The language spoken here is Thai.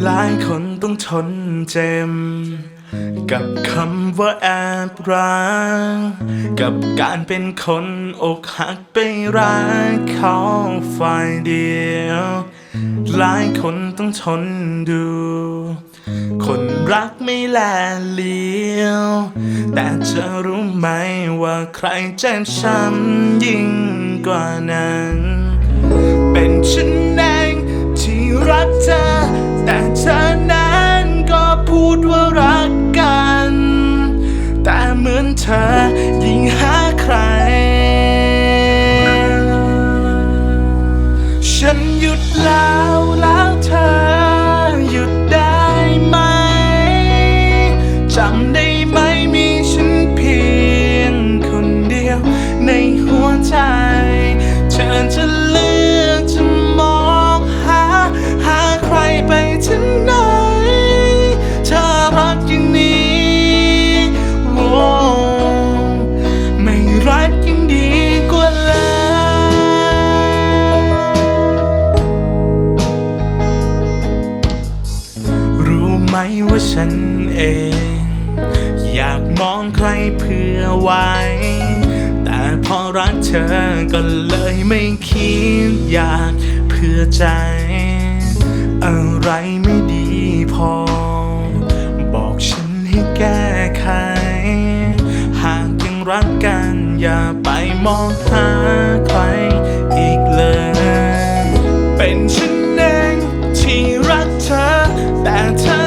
หลายคนต้องทนเจ็บกับคำว่าแอบรักกับการเป็นคนอกหักไปรักเขาฝ่ายเดียว หลายคนต้องทนดู คนรักไม่แลเลี้ยว แต่จะรู้ไหมว่าใครเจ็บช้ำยิ่งกว่านั้น เป็นฉัน ยุดแล้วแล้วเธอหยุดได้ไหมจำได้ไหม ว่าฉันเอง อยากมองใครเพื่อไว้ แต่พอรักเธอก็เลยไม่คิดอยากเพื่อใจ อะไรไม่ดีพอ บอกฉันให้แก้ไข หากยังรักกันอย่าไปมองหาใครอีกเลย เป็นฉันเองที่รักเธอ แต่เธอ